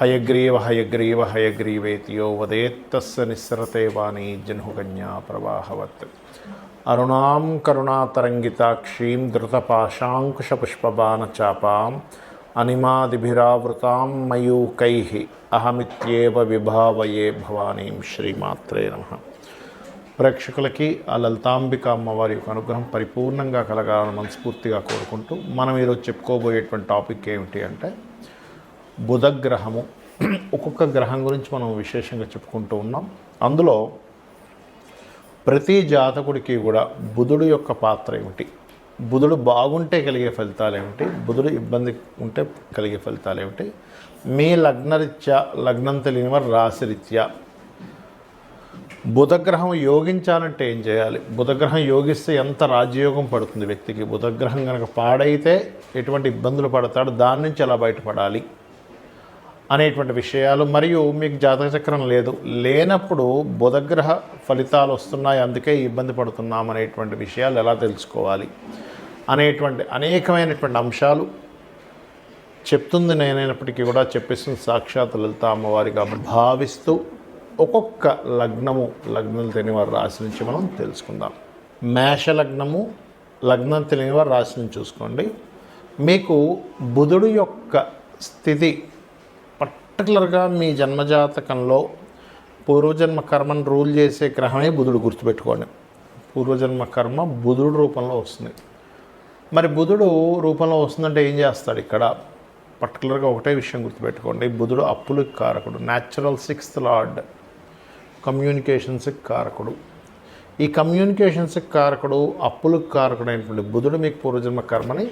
హయగ్రీవ హయగ్రీవ హయగ్రీవేతియో వదేత్తస్య నిస్సరతే వాణి జన్హుకన్యా ప్రవాహవత్. అరుణాం కరుణాతరంగితాక్షీం ధృతపాశాంకుశపుష్పబాణచాపాం అనిమాదిభిరావృతాం మయూకై అహమిత్యేవ విభావయే భవానీం శ్రీమాత్రే నమ. ప్రేక్షకులకి ఆ లలితాంబిక అమ్మవారి యొక్క అనుగ్రహం పరిపూర్ణంగా కలగాలని మనస్ఫూర్తిగా కోరుకుంటూ మనం ఈరోజు చెప్పుకోబోయేటువంటి టాపిక్ ఏమిటి అంటే బుధగ్రహము. ఒక్కొక్క గ్రహం గురించి మనం విశేషంగా చెప్పుకుంటూ ఉన్నాం. అందులో ప్రతి జాతకుడికి కూడా బుధుడు యొక్క పాత్ర ఏమిటి? బుధుడు బాగుంటే కలిగే ఫలితాలు ఏమిటి? బుధుడు ఇబ్బంది ఉంటే కలిగే ఫలితాలు ఏమిటి? మీ లగ్నరీత్యా లగ్నం తెలియని వారు రాశిరీత్యా. బుధగ్రహం యోగించాలంటే ఏం చేయాలి? బుధగ్రహం యోగిస్తే ఎంత రాజయోగం పడుతుంది వ్యక్తికి? బుధగ్రహం కనుక పాడైతే ఎటువంటి ఇబ్బందులు పడతాడు? దాని నుంచి ఎలా బయటపడాలి? అనేటువంటి విషయాలు మరియు మీకు జాతక చక్రం లేదు. లేనప్పుడు బుధగ్రహ ఫలితాలు వస్తున్నాయి అందుకే ఇబ్బంది పడుతున్నాం అనేటువంటి విషయాలు ఎలా తెలుసుకోవాలి అనేటువంటి అనేకమైనటువంటి అంశాలు చెప్తుంది నేనైనప్పటికీ కూడా చెప్పేస్తుంది సాక్షాత్ లలిత అమ్మవారిగా భావిస్తూ ఒక్కొక్క లగ్నము లగ్నం తెలియని రాశి నుంచి మనం తెలుసుకుందాం. మేష లగ్నము లగ్నం తెలియని రాశి నుంచి చూసుకోండి. మీకు బుధుడు యొక్క స్థితి పర్టికులర్గా మీ జన్మజాతకంలో పూర్వజన్మ కర్మను రూల్ చేసే గ్రహమే బుధుడు గుర్తుపెట్టుకోండి. పూర్వజన్మ కర్మ బుధుడు రూపంలో వస్తుంది. మరి బుధుడు రూపంలో వస్తుందంటే ఏం చేస్తాడు ఇక్కడ? పర్టికులర్గా ఒకటే విషయం గుర్తుపెట్టుకోండి. బుధుడు అప్పులకు కారకుడు న్యాచురల్ సిక్స్త్ లార్డ్ కమ్యూనికేషన్స్కి కారకుడు. ఈ కమ్యూనికేషన్స్కి కారకుడు అప్పులకు కారకుడు అయినటువంటి బుధుడు మీకు పూర్వజన్మ కర్మని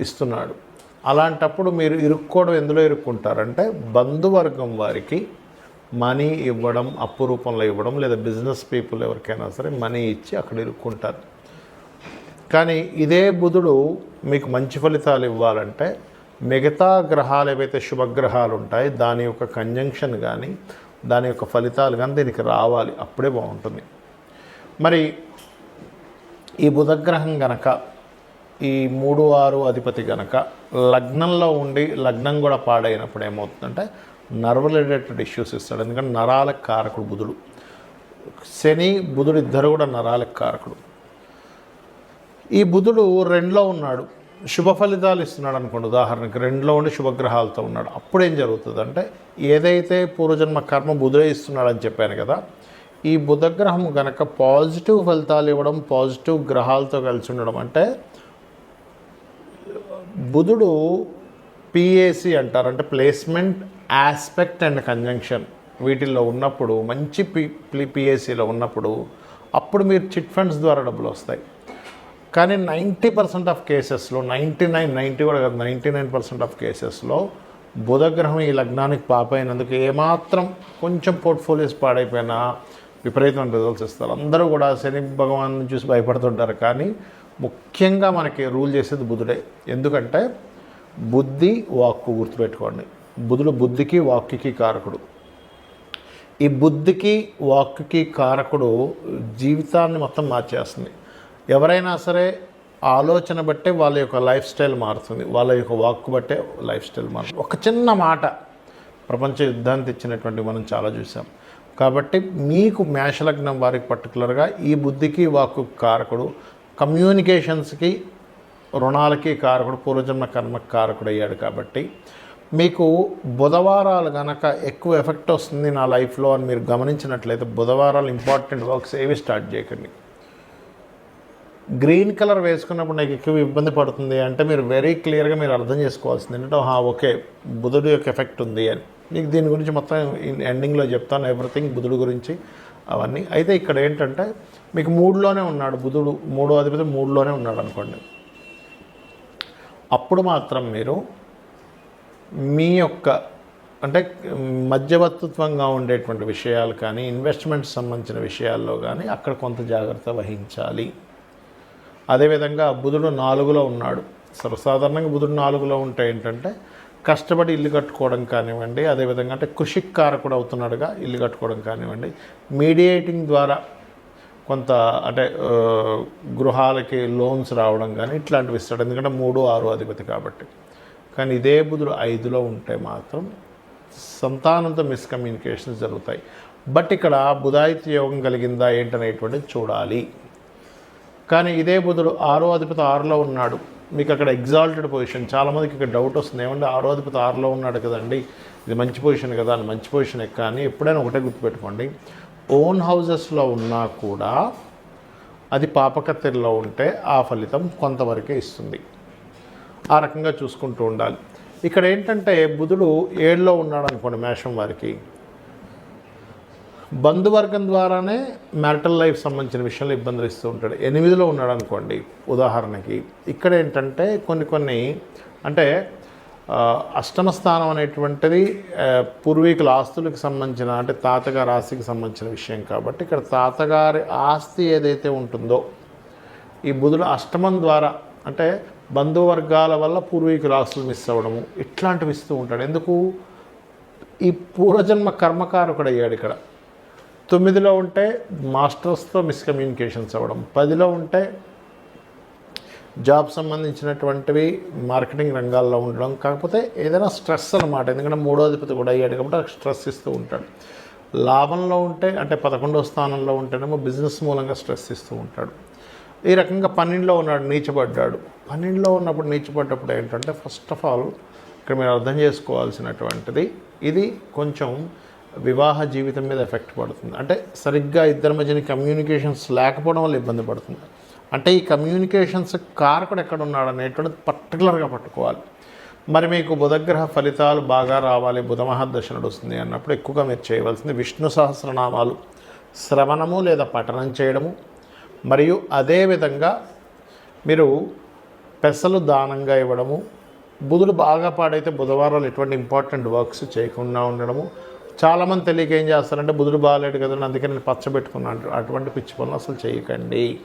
ఇస్తున్నాడు. అలాంటప్పుడు మీరు ఇరుక్కోవడం ఎందులో ఇరుక్కుంటారంటే బంధువర్గం వారికి మనీ ఇవ్వడం అప్పు రూపంలో ఇవ్వడం లేదా బిజినెస్ పీపుల్ ఎవరికైనా సరే మనీ ఇచ్చి అక్కడ ఇరుక్కుంటారు. కానీ ఇదే బుధుడు మీకు మంచి ఫలితాలు ఇవ్వాలంటే మిగతా గ్రహాలు ఏవైతే శుభగ్రహాలు ఉంటాయి దాని యొక్క కంజంక్షన్ కానీ దాని యొక్క ఫలితాలు కానీ దీనికి రావాలి. అప్పుడే బాగుంటుంది. మరి ఈ బుధగ్రహం గనక ఈ మూడు ఆరు అధిపతి కనుక లగ్నంలో ఉండి లగ్నం కూడా పాడైనప్పుడు ఏమవుతుందంటే నర్వ్ రిలేటెడ్ ఇష్యూస్ ఇస్తాడు. ఎందుకంటే నరాలకు కారకుడు బుధుడు. శని బుధుడు ఇద్దరు కూడా నరాలకు కారకుడు. ఈ బుధుడు రెండులో ఉన్నాడు. శుభ ఫలితాలు ఇస్తున్నాడు అనుకోండి. ఉదాహరణకి రెండులో ఉండి శుభగ్రహాలతో ఉన్నాడు. అప్పుడు ఏం జరుగుతుందంటే ఏదైతే పూర్వజన్మ కర్మ బుధుడే ఇస్తున్నాడని చెప్పాను కదా ఈ బుధగ్రహం కనుక పాజిటివ్ ఫలితాలు ఇవ్వడం పాజిటివ్ గ్రహాలతో కలిసి ఉండడం అంటే బుధుడు పిఏసి అంటారు. అంటే ప్లేస్మెంట్ ఆస్పెక్ట్ అండ్ కంజంక్షన్ వీటిల్లో ఉన్నప్పుడు మంచి పి పిఏసీలో ఉన్నప్పుడు అప్పుడు మీరు చిట్ ఫండ్స్ ద్వారా డబ్బులు వస్తాయి. కానీ నైంటీ పర్సెంట్ ఆఫ్ కేసెస్లో నైంటీ నైన్ నైంటీ కూడా కాదు నైంటీ నైన్ పర్సెంట్ ఆఫ్ కేసెస్లో బుధగ్రహం ఈ లగ్నానికి పాపైనందుకు ఏమాత్రం కొంచెం పోర్ట్ఫోలియోస్ పాడైపోయినా విపరీతమైన రిజల్ట్స్ ఇస్తారు. అందరూ కూడా శని భగవాన్ చూసి భయపడుతుంటారు. కానీ ముఖ్యంగా మనకి రూల్ చేసేది బుధుడే. ఎందుకంటే బుద్ధి వాక్కు గుర్తుపెట్టుకోండి. బుధుడు బుద్ధికి వాక్కి కారకుడు. ఈ బుద్ధికి వాక్కి కారకుడు జీవితాన్ని మొత్తం మార్చేస్తుంది. ఎవరైనా సరే ఆలోచన బట్టే వాళ్ళ యొక్క లైఫ్ స్టైల్ మారుతుంది. వాళ్ళ యొక్క వాక్ బట్టే లైఫ్ స్టైల్ మారుతుంది. ఒక చిన్న మాట ప్రపంచ యుద్ధాన్ని తెచ్చినటువంటి మనం చాలా చూసాం. కాబట్టి మీకు మేషలగ్నం వారికి పర్టికులర్గా ఈ బుద్ధికి వాక్కు కారకుడు కమ్యూనికేషన్స్కి రుణాలకి కారకుడు పూర్వజన్మ కర్మకి కారకుడు అయ్యాడు కాబట్టి మీకు బుధవారాలు కనుక ఎక్కువ ఎఫెక్ట్ వస్తుంది నా లైఫ్లో అని మీరు గమనించినట్లయితే బుధవారాలు ఇంపార్టెంట్ వర్క్స్ ఏవి స్టార్ట్ చేయకండి. గ్రీన్ కలర్ వేసుకున్నప్పుడు నాకు ఎక్కువ ఇబ్బంది పడుతుంది అంటే మీరు వెరీ క్లియర్గా మీరు అర్థం చేసుకోవాల్సింది ఏంటంటే హా ఓకే బుధుడు యొక్క ఎఫెక్ట్ ఉంది అని. మీకు దీని గురించి మొత్తం ఎండింగ్లో చెప్తాను ఎవ్రీథింగ్ బుధుడు గురించి. అవన్నీ. అయితే ఇక్కడ ఏంటంటే మీకు మూడులోనే ఉన్నాడు బుధుడు మూడో అధిపతి మూడులోనే ఉన్నాడు అనుకోండి. అప్పుడు మాత్రం మీరు మీ యొక్క అంటే మధ్యవర్తిత్వంగా ఉండేటువంటి విషయాలు కానీ ఇన్వెస్ట్మెంట్ సంబంధించిన విషయాల్లో కానీ అక్కడ కొంత జాగ్రత్త వహించాలి. అదేవిధంగా బుధుడు నాలుగులో ఉన్నాడు. సర్వసాధారణంగా బుధుడు నాలుగులో ఉంటే ఏంటంటే కష్టపడి ఇల్లు కట్టుకోవడం కానివ్వండి అదేవిధంగా అంటే కృషికారకుడు అవుతున్నాడుగా ఇల్లు కట్టుకోవడం కానివ్వండి. మీడియేటింగ్ ద్వారా కొంత అంటే గృహాలకి లోన్స్ రావడం కానీ ఇట్లాంటివి ఇస్తాడు. ఎందుకంటే మూడు ఆరు అధిపతి కాబట్టి. కానీ ఇదే బుధుడు ఐదులో ఉంటే మాత్రం సంతానంతో మిస్కమ్యూనికేషన్స్ జరుగుతాయి. బట్ ఇక్కడ బుధాయిత యోగం కలిగిందా ఏంటనేటువంటిది చూడాలి. కానీ ఇదే బుధుడు ఆరో అధిపతి ఆరులో ఉన్నాడు. మీకు అక్కడ ఎగ్జాల్టెడ్ పొజిషన్ చాలామందికి ఇక్కడ డౌట్ వస్తుంది. ఏమంటే ఆరో అధిపతి ఆరులో ఉన్నాడు కదండి. ఇది మంచి పొజిషన్ కదా అని మంచి పొజిషన్ కానీ ఎప్పుడైనా ఒకటే గుర్తుపెట్టుకోండి. ఓన్ హౌజెస్లో ఉన్నా కూడా అది పాపకత్తెరలో ఉంటే ఆ ఫలితం కొంతవరకే ఇస్తుంది. ఆ రకంగా చూసుకుంటూ ఉండాలి. ఇక్కడ ఏంటంటే బుధుడు ఏడులో ఉన్నాడు అనుకోండి మేషం వారికి. బంధువర్గం ద్వారానే మ్యారిటల్ లైఫ్ సంబంధించిన విషయంలో ఇబ్బందులు ఇస్తూ ఉంటాడు. ఎనిమిదిలో ఉన్నాడు అనుకోండి ఉదాహరణకి. ఇక్కడ ఏంటంటే కొన్ని కొన్ని అంటే అష్టమ స్థానం అనేటువంటిది పూర్వీకుల ఆస్తులకు సంబంధించిన అంటే తాతగారి ఆస్తికి సంబంధించిన విషయం కాబట్టి ఇక్కడ తాతగారి ఆస్తి ఏదైతే ఉంటుందో ఈ బుధుడు అష్టమం ద్వారా అంటే బంధువర్గాల వల్ల పూర్వీకుల ఆస్తులు మిస్ అవ్వడము ఇట్లాంటివి ఇస్తూ ఉంటాడు. ఎందుకు? ఈ పూర్వజన్మ కర్మకారకుడు అయ్యాడు ఇక్కడ. తొమ్మిదిలో ఉంటే మాస్టర్స్తో మిస్కమ్యూనికేషన్స్ అవ్వడం పదిలో ఉంటే జాబ్ సంబంధించినటువంటివి మార్కెటింగ్ రంగాల్లో ఉండడం కాకపోతే ఏదైనా స్ట్రెస్ అనమాట ఎందుకంటే మూడోధిపతి కూడా అయ్యాడు కాబట్టి స్ట్రెస్ ఇస్తూ ఉంటాడు. లాభంలో ఉంటే అంటే పదకొండో స్థానంలో ఉంటేనేమో బిజినెస్ మూలంగా స్ట్రెస్ ఇస్తూ ఉంటాడు. ఈ రకంగా పన్నెండులో ఉన్నాడు నీచపడ్డాడు పన్నెండులో ఉన్నప్పుడు నీచపడ్డప్పుడు ఏంటంటే ఫస్ట్ ఆఫ్ ఆల్ ఇక్కడ మీరు అర్థం చేసుకోవాల్సినటువంటిది ఇది కొంచెం వివాహ జీవితం మీద ఎఫెక్ట్ పడుతుంది. అంటే సరిగ్గా ఇద్దరి మధ్యన కమ్యూనికేషన్స్ లేకపోవడం వల్ల ఇబ్బంది పడుతుంది. అంటే ఈ కమ్యూనికేషన్స్ కారకుడు ఎక్కడ ఉన్నాడు అనేటువంటిది పర్టికులర్గా పట్టుకోవాలి. మరి మీకు బుధగ్రహ ఫలితాలు బాగా రావాలి బుధ మహాదశ నడుస్తుంది అన్నప్పుడు ఎక్కువగా మీరు చేయవలసింది విష్ణు సహస్రనామాలు. శ్రవణము లేదా పఠనం చేయడము. మరియు అదేవిధంగా మీరు పెసలు దానంగా ఇవ్వడము. బుధుడు బాగా పాడైతే బుధవారాలు ఎటువంటి ఇంపార్టెంట్ వర్క్స్ చేయకుండా ఉండడము. చాలామంది తెలియక ఏం చేస్తారంటే బుధుడు బాగాలేడు కదండి అందుకే నేను పచ్చబెట్టుకున్నాను అటువంటి పిచ్చి పనులు అసలు చేయకండి.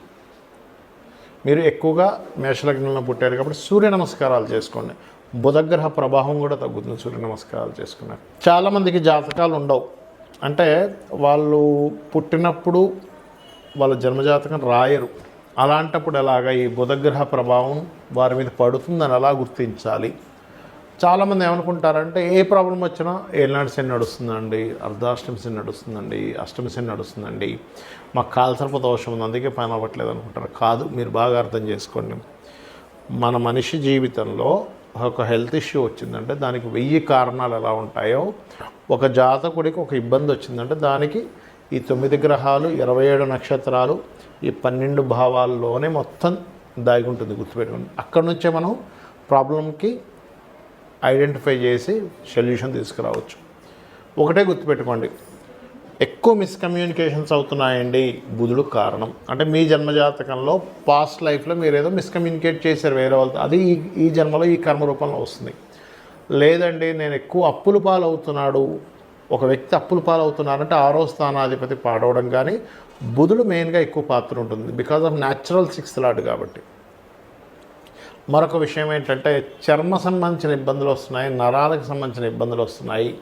మీరు ఎక్కువగా మేషలగ్నంలో పుట్టారు కాబట్టి సూర్య నమస్కారాలు చేసుకోండి. బుధగ్రహ ప్రభావం కూడా తగ్గుతుంది సూర్య నమస్కారాలు చేసుకున్నారు. చాలామందికి జాతకాలు ఉండవు. అంటే వాళ్ళు పుట్టినప్పుడు వాళ్ళ జన్మజాతకం రాయరు. అలాంటప్పుడు ఎలాగ ఈ బుధగ్రహ ప్రభావం వారి మీద పడుతుందని ఎలా గుర్తించాలి? చాలామంది ఏమనుకుంటారంటే ఏ ప్రాబ్లం వచ్చినా ఏనాడు శని నడుస్తుందండి అర్ధాష్టమి శని నడుస్తుందండి అష్టమి శని నడుస్తుందండి. మాకు కాల్సర్ప దోషం ఉంది అందుకే పని అవ్వట్లేదు అనుకుంటారు. కాదు మీరు బాగా అర్థం చేసుకోండి. మన మనిషి జీవితంలో ఒక హెల్త్ ఇష్యూ వచ్చిందంటే దానికి వెయ్యి కారణాలు ఎలా ఉంటాయో ఒక జాతకుడికి ఒక ఇబ్బంది వచ్చిందంటే దానికి ఈ తొమ్మిది గ్రహాలు ఇరవై ఏడు నక్షత్రాలు ఈ పన్నెండు భావాల్లోనే మొత్తం దాగి ఉంటుంది గుర్తుపెట్టుకోండి. అక్కడ నుంచే మనం ప్రాబ్లంకి ఐడెంటిఫై చేసి సొల్యూషన్ తీసుకురావచ్చు. ఒకటే గుర్తుపెట్టుకోండి. ఎక్కువ మిస్కమ్యూనికేషన్స్ అవుతున్నాయండి బుధుడు కారణం. అంటే మీ జన్మజాతకంలో పాస్ట్ లైఫ్లో మీరు ఏదో మిస్కమ్యూనికేట్ చేశారు వేరే వాళ్ళతో. అది ఈ ఈ జన్మలో ఈ కర్మ రూపంలో వస్తుంది. లేదండి నేను ఎక్కువ అప్పులు పాలవుతున్నాడు. ఒక వ్యక్తి అప్పులు పాలవుతున్నారంటే ఆరో స్థానాధిపతి పాడవడం కానీ బుధుడు మెయిన్గా ఎక్కువ పాత్ర ఉంటుంది. Because of natural sixth lord కాబట్టి. మరొక విషయం ఏంటంటే చర్మ సంబంధించిన ఇబ్బందులు వస్తున్నాయి నరాలకు సంబంధించిన ఇబ్బందులు వస్తున్నాయి.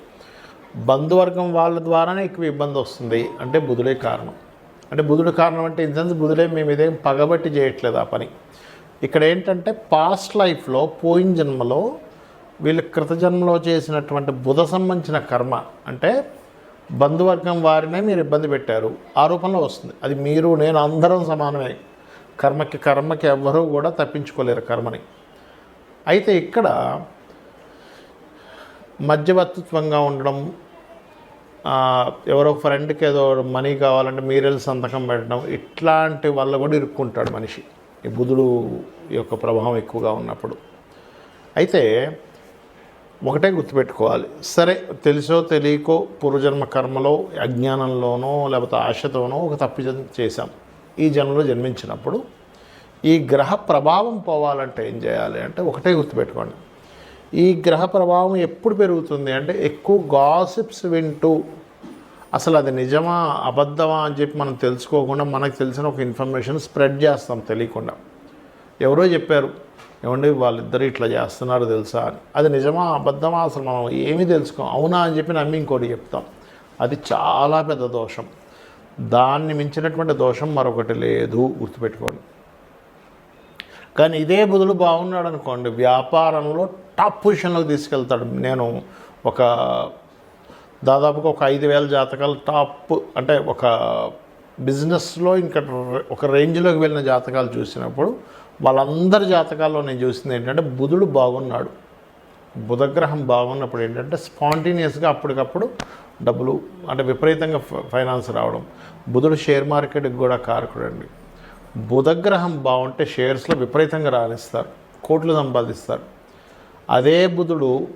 బంధువర్గం వాళ్ళ ద్వారానే ఎక్కువ ఇబ్బంది వస్తుంది. అంటే బుధుడే కారణం. అంటే బుధుడు కారణం అంటే ఇన్ సెన్స్ బుధుడే మేము ఇదేం పగబట్టి చేయట్లేదు ఆ పని. ఇక్కడ ఏంటంటే పాస్ట్ లైఫ్లో పోయిన జన్మలో వీళ్ళు కృతజన్మలో చేసినటువంటి బుధ సంబంధించిన కర్మ అంటే బంధువర్గం వారినే మీరు ఇబ్బంది పెట్టారు. ఆ రూపంలో వస్తుంది. అది మీరు నేను అందరం సమానమే. కర్మకి కర్మకి ఎవ్వరూ కూడా తప్పించుకోలేరు కర్మని. అయితే ఇక్కడ మధ్యవర్తిత్వంగా ఉండడం ఎవరో ఫ్రెండ్కి ఏదో మనీ కావాలంటే మీరెళ్ళి సంతకం పెట్టడం ఇట్లాంటి వల్ల కూడా ఇరుక్కుంటాడు మనిషి. ఈ బుధుడు యొక్క ప్రభావం ఎక్కువగా ఉన్నప్పుడు. అయితే ఒకటే గుర్తుపెట్టుకోవాలి. సరే తెలుసో తెలియకో పూర్వజన్మ కర్మలో అజ్ఞానంలోనో లేకపోతే ఆశతోనో ఒక తప్పు చేశాం. ఈ జన్మలో జన్మించినప్పుడు ఈ గ్రహ ప్రభావం పోవాలంటే ఏం చేయాలి అంటే ఒకటే గుర్తుపెట్టుకోండి. ఈ గ్రహ ప్రభావం ఎప్పుడు పెరుగుతుంది అంటే ఎక్కువ గాసిప్స్ వింటూ అసలు అది నిజమా అబద్ధమా అని చెప్పి మనం తెలుసుకోకుండా మనకు తెలిసిన ఒక ఇన్ఫర్మేషన్ స్ప్రెడ్ చేస్తాం తెలియకుండా. ఎవరో చెప్పారు ఏమండి వాళ్ళిద్దరు ఇట్లా చేస్తున్నారు తెలుసా అని. అది నిజమా అబద్ధమా అసలు మనం ఏమీ తెలుసుకోం. అవునా అని చెప్పి నమ్మి ఇంకోటి చెప్తాం. అది చాలా పెద్ద దోషం. దాన్ని మించినటువంటి దోషం మరొకటి లేదు గుర్తుపెట్టుకోండి. కానీ ఇదే బదులు బాగున్నాడు అనుకోండి వ్యాపారంలో టాప్ పొజిషన్లోకి తీసుకెళ్తాడు. నేను ఒక దాదాపుగా ఒక ఐదు వేల జాతకాలు టాప్ అంటే ఒక బిజినెస్లో ఇంకా ఒక రేంజ్లోకి వెళ్ళిన జాతకాలు చూసినప్పుడు వాళ్ళందరి జాతకాల్లో నేను చూసింది ఏంటంటే బుధుడు బాగున్నాడు. బుధగ్రహం బాగున్నప్పుడు ఏంటంటే స్పాంటేనియస్గా అప్పటికప్పుడు డబ్బులు అంటే విపరీతంగా ఫ- ఫైనాన్స్ రావడం. బుధుడు షేర్ మార్కెట్కి కూడా కారకుడండి. బుధగ్రహం బాగుంటే షేర్స్లో విపరీతంగా రాణిస్తారు. కోట్లు సంపాదిస్తారు. అదే బుధుడు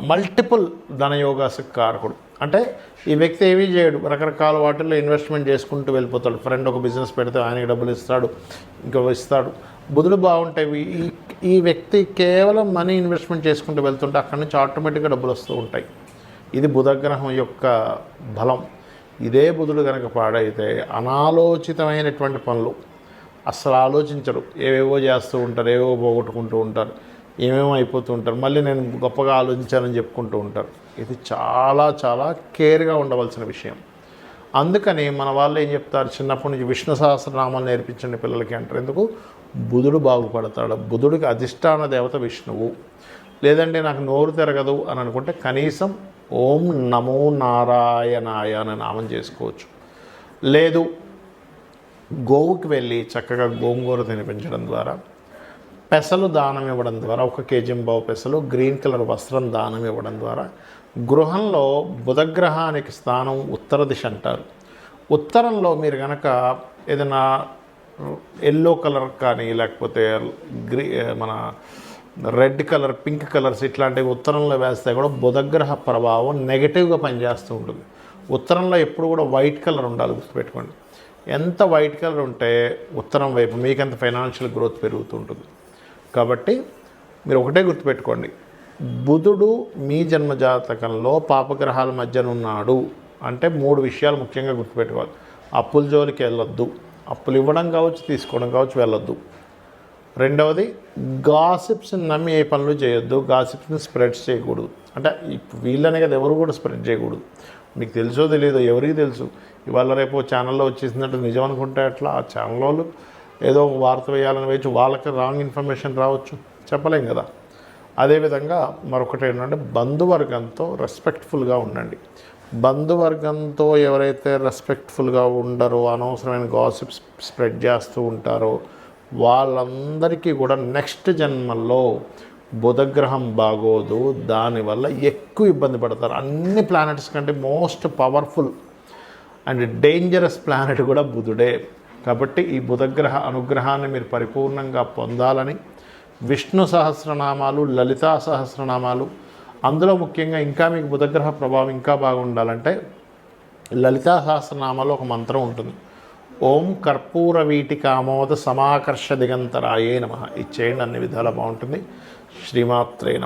మల్టిపుల్ ధనయోగాసకు కారకుడు. అంటే ఈ వ్యక్తి ఏమీ చేయడు. రకరకాల వాటిల్లో ఇన్వెస్ట్మెంట్ చేసుకుంటూ వెళ్ళిపోతాడు. ఫ్రెండ్ ఒక బిజినెస్ పెడితే ఆయనకి డబ్బులు ఇస్తాడు ఇంకా ఇస్తాడు. బుధుడు బాగుంటాయి. ఈ ఈ వ్యక్తి కేవలం మనీ ఇన్వెస్ట్మెంట్ చేసుకుంటూ వెళ్తుంటే అక్కడి నుంచి ఆటోమేటిక్గా డబ్బులు వస్తూ ఉంటాయి. ఇది బుధగ్రహం యొక్క బలం. ఇదే బుధుడు కనుక పాడైతే అనాలోచితమైనటువంటి పనులు. అస్సలు ఆలోచించరు. ఏవేవో చేస్తూ ఉంటారు ఏవేవో పోగొట్టుకుంటూ ఉంటారు ఏమేమో అయిపోతూ ఉంటారు. మళ్ళీ నేను గొప్పగా ఆలోచించానని చెప్పుకుంటూ ఉంటారు. ఇది చాలా చాలా కేర్గా ఉండవలసిన విషయం. అందుకని మన వాళ్ళు ఏం చెప్తారు? చిన్నప్పటి నుంచి విష్ణు సహస్రనామాలు నేర్పించండి పిల్లలకి అంటారు. ఎందుకు? బుధుడు బాగుపడతాడు. బుధుడికి అధిష్టాన దేవత విష్ణువు. లేదంటే నాకు నోరు తిరగదు అని అనుకుంటే కనీసం ఓం నమో నారాయణాయ అని నామం చేసుకోవచ్చు. లేదు గోవుకి వెళ్ళి చక్కగా గోంగూర తినిపించడం ద్వారా పెసలు దానం ఇవ్వడం ద్వారా ఒక కేజీ బావు పెసలు గ్రీన్ కలర్ వస్త్రం దానం ఇవ్వడం ద్వారా గృహంలో బుధగ్రహానికి స్థానం ఉత్తర దిశ అంటారు. ఉత్తరంలో మీరు కనుక ఏదైనా ఎల్లో కలర్ కానీ లేకపోతే గ్రీ మన రెడ్ కలర్ పింక్ కలర్స్ ఇట్లాంటివి ఉత్తరంలో వేస్తే కూడా బుధగ్రహ ప్రభావం నెగటివ్గా పనిచేస్తూ ఉంటుంది. ఉత్తరంలో ఎప్పుడు కూడా వైట్ కలర్ ఉండాలి గుర్తుపెట్టుకోండి. ఎంత వైట్ కలర్ ఉంటే ఉత్తరం వైపు మీకంత ఫైనాన్షియల్ గ్రోత్ పెరుగుతూ ఉంటుంది. కాబట్టి మీరు ఒకటే గుర్తుపెట్టుకోండి. బుధుడు మీ జన్మ జాతకంలో పాపగ్రహాల మధ్యన ఉన్నాడు అంటే మూడు విషయాలు ముఖ్యంగా గుర్తుపెట్టుకోవాలి. అప్పుల జోలికి వెళ్ళొద్దు. అప్పులు ఇవ్వడం కావచ్చు తీసుకోవడం కావచ్చు వెళ్ళొద్దు. రెండవది గాసిప్స్ని నమ్మి ఏ పనులు చేయొద్దు. గాసిప్స్ని స్ప్రెడ్ చేయకూడదు. అంటే ఇప్పుడు వీళ్ళనే కదా ఎవరు కూడా స్ప్రెడ్ చేయకూడదు. మీకు తెలుసో తెలియదో ఎవరికి తెలుసు. ఇవాళ రేపు ఛానల్లో వచ్చేసినట్టు నిజం అనుకుంటే అట్లా ఆ ఛానల్ వాళ్ళు ఏదో ఒక వార్త వేయాలని వేయచ్చు వాళ్ళకి రాంగ్ ఇన్ఫర్మేషన్ రావచ్చు. చెప్పలేం కదా. అదేవిధంగా మరొకటి ఏంటంటే బంధువర్గంతో రెస్పెక్ట్ఫుల్గా ఉండండి. బంధువర్గంతో ఎవరైతే రెస్పెక్ట్ఫుల్గా ఉండరో అనవసరమైన గాసిప్స్ స్ప్రెడ్ చేస్తూ ఉంటారో వాళ్ళందరికీ కూడా నెక్స్ట్ జన్మల్లో బుధగ్రహం బాగోదు. దానివల్ల ఎక్కువ ఇబ్బంది పడతారు. అన్ని ప్లానెట్స్ కంటే most powerful and dangerous planet కూడా బుధుడే. కాబట్టి ఈ బుధగ్రహ అనుగ్రహాన్ని మీరు పరిపూర్ణంగా పొందాలని విష్ణు సహస్రనామాలు లలితా సహస్రనామాలు అందులో ముఖ్యంగా ఇంకా మీకు బుధగ్రహ ప్రభావం ఇంకా బాగుండాలంటే లలితా సహస్రనామాలో ఒక మంత్రం ఉంటుంది. ఓం కర్పూర వీటి కామోద సమాకర్ష దిగంతరాయే నమ. ఇచ్చేయండి అన్ని విధాలా బాగుంటుంది. శ్రీమాత్రే నమ.